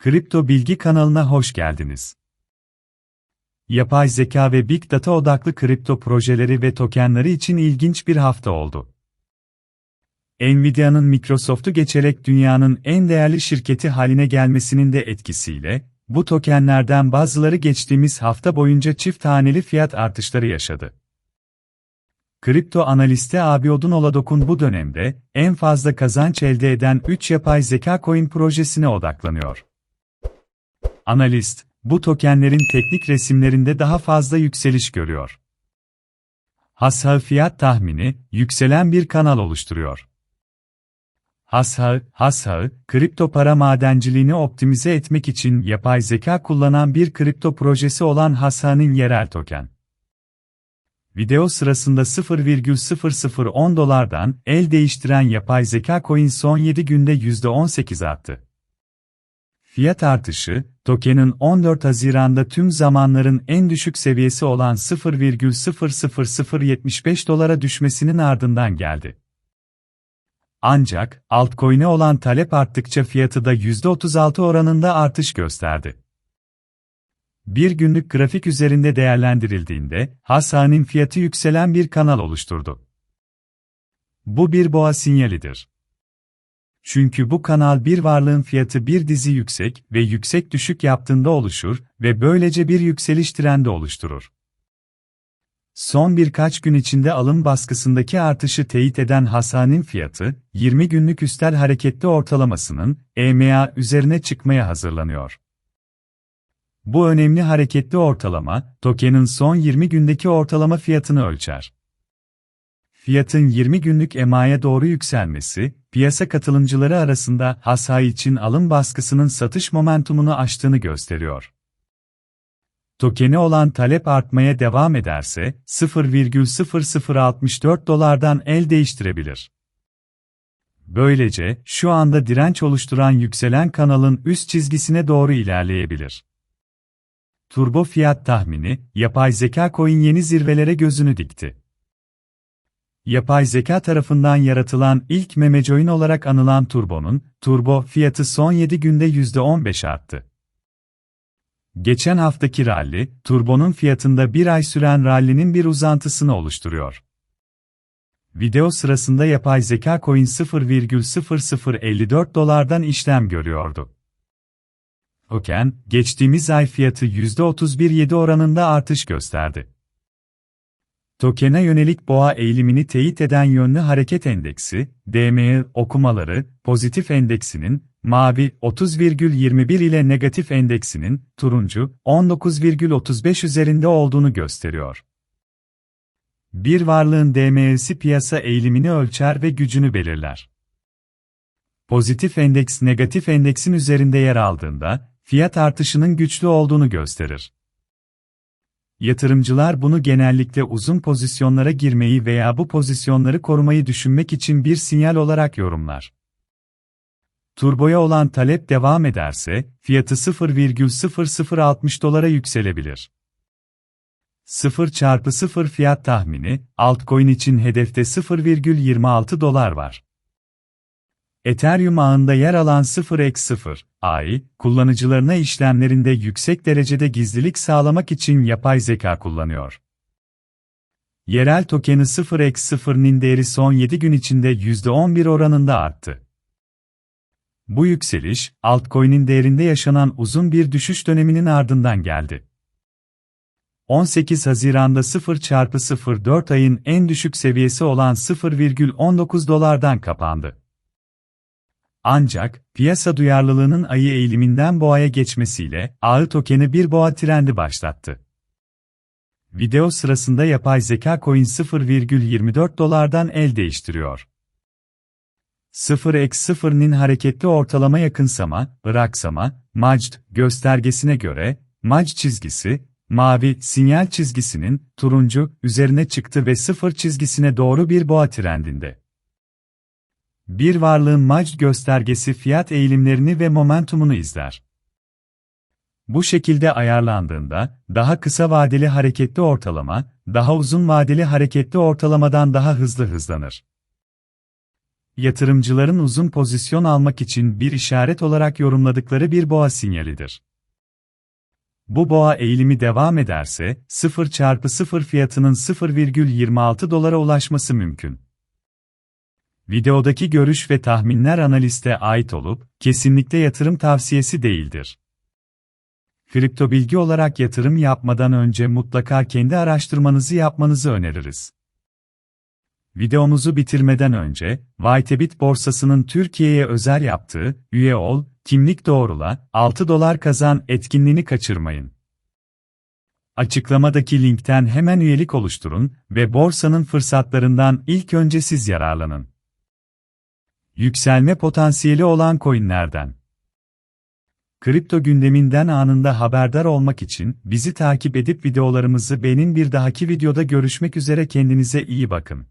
Kripto Bilgi kanalına hoş geldiniz. Yapay zeka ve Big Data odaklı kripto projeleri ve tokenleri için ilginç bir hafta oldu. Nvidia'nın Microsoft'u geçerek dünyanın en değerli şirketi haline gelmesinin de etkisiyle, bu tokenlerden bazıları geçtiğimiz hafta boyunca çift taneli fiyat artışları yaşadı. Kripto analisti Abiodun Oladokun bu dönemde en fazla kazanç elde eden 3 yapay zeka coin projesine odaklanıyor. Analist, bu tokenlerin teknik resimlerinde daha fazla yükseliş görüyor. Hasha fiyat tahmini, yükselen bir kanal oluşturuyor. Hasha, Hasha, kripto para madenciliğini optimize etmek için yapay zeka kullanan bir kripto projesi olan Hasha'nın yerel token. Video sırasında 0,0010 dolardan el değiştiren yapay zeka coin son 7 günde %18 arttı. Fiyat artışı, tokenin 14 Haziran'da tüm zamanların en düşük seviyesi olan 0,00075 dolara düşmesinin ardından geldi. Ancak, altcoin'e olan talep arttıkça fiyatı da %36 oranında artış gösterdi. Bir günlük grafik üzerinde değerlendirildiğinde, Hasan'ın fiyatı yükselen bir kanal oluşturdu. Bu bir boğa sinyalidir. Çünkü bu kanal bir varlığın fiyatı bir dizi yüksek ve yüksek düşük yaptığında oluşur ve böylece bir yükseliş trendi oluşturur. Son birkaç gün içinde alım baskısındaki artışı teyit eden Hasan'ın fiyatı, 20 günlük üstel hareketli ortalamasının EMA üzerine çıkmaya hazırlanıyor. Bu önemli hareketli ortalama, tokenin son 20 gündeki ortalama fiyatını ölçer. Fiyatın 20 günlük EMA'ya doğru yükselmesi, piyasa katılımcıları arasında Hasa için alım baskısının satış momentumunu aştığını gösteriyor. Tokeni olan talep artmaya devam ederse, 0,0064 dolardan el değiştirebilir. Böylece, şu anda direnç oluşturan yükselen kanalın üst çizgisine doğru ilerleyebilir. Turbo fiyat tahmini, yapay zeka coin yeni zirvelere gözünü dikti. Yapay zeka tarafından yaratılan ilk memecoin olarak anılan Turbo'nun, Turbo fiyatı son 7 günde %15 arttı. Geçen haftaki rally, Turbo'nun fiyatında bir ay süren rallinin bir uzantısını oluşturuyor. Video sırasında yapay zeka coin 0,0054 dolardan işlem görüyordu. Token, geçtiğimiz ay fiyatı %31.7 oranında artış gösterdi. Token'e yönelik boğa eğilimini teyit eden yönlü hareket endeksi, DME okumaları, pozitif endeksinin, mavi 30,21 ile negatif endeksinin, turuncu 19,35 üzerinde olduğunu gösteriyor. Bir varlığın DME'si piyasa eğilimini ölçer ve gücünü belirler. Pozitif endeks negatif endeksin üzerinde yer aldığında, fiyat artışının güçlü olduğunu gösterir. Yatırımcılar bunu genellikle uzun pozisyonlara girmeyi veya bu pozisyonları korumayı düşünmek için bir sinyal olarak yorumlar. Turboya olan talep devam ederse, fiyatı 0,0060 dolara yükselebilir. 0 çarpı 0 fiyat tahmini, altcoin için hedefte 0,26 dolar var. Ethereum ağında yer alan 0x0, AI, kullanıcılarına işlemlerinde yüksek derecede gizlilik sağlamak için yapay zeka kullanıyor. Yerel tokeni 0x0'nin değeri son 7 gün içinde %11 oranında arttı. Bu yükseliş, altcoin'in değerinde yaşanan uzun bir düşüş döneminin ardından geldi. 18 Haziran'da 0 çarpı 0 4 ayın en düşük seviyesi olan 0,19 dolardan kapandı. Ancak, piyasa duyarlılığının ayı eğiliminden boğaya geçmesiyle, ağı tokeni bir boğa trendi başlattı. Video sırasında yapay zeka coin 0,24 dolardan el değiştiriyor. 0x0'nin hareketli ortalama yakınsama, bıraksama, MACD göstergesine göre, MACD çizgisi, mavi sinyal çizgisinin turuncu üzerine çıktı ve sıfır çizgisine doğru bir boğa trendinde. Bir varlığın MACD göstergesi fiyat eğilimlerini ve momentumunu izler. Bu şekilde ayarlandığında, daha kısa vadeli hareketli ortalama, daha uzun vadeli hareketli ortalamadan daha hızlı hızlanır. Yatırımcıların uzun pozisyon almak için bir işaret olarak yorumladıkları bir boğa sinyalidir. Bu boğa eğilimi devam ederse, 0 çarpı 0 fiyatının 0,26 dolara ulaşması mümkün. Videodaki görüş ve tahminler analiste ait olup, kesinlikle yatırım tavsiyesi değildir. Kripto bilgi olarak yatırım yapmadan önce mutlaka kendi araştırmanızı yapmanızı öneririz. Videomuzu bitirmeden önce, Whitebit borsasının Türkiye'ye özel yaptığı, üye ol, kimlik doğrula, 6 dolar kazan etkinliğini kaçırmayın. Açıklamadaki linkten hemen üyelik oluşturun ve borsanın fırsatlarından ilk önce siz yararlanın. Yükselme potansiyeli olan coinlerden. Kripto gündeminden anında haberdar olmak için bizi takip edip videolarımızı beğenin bir dahaki videoda görüşmek üzere kendinize iyi bakın.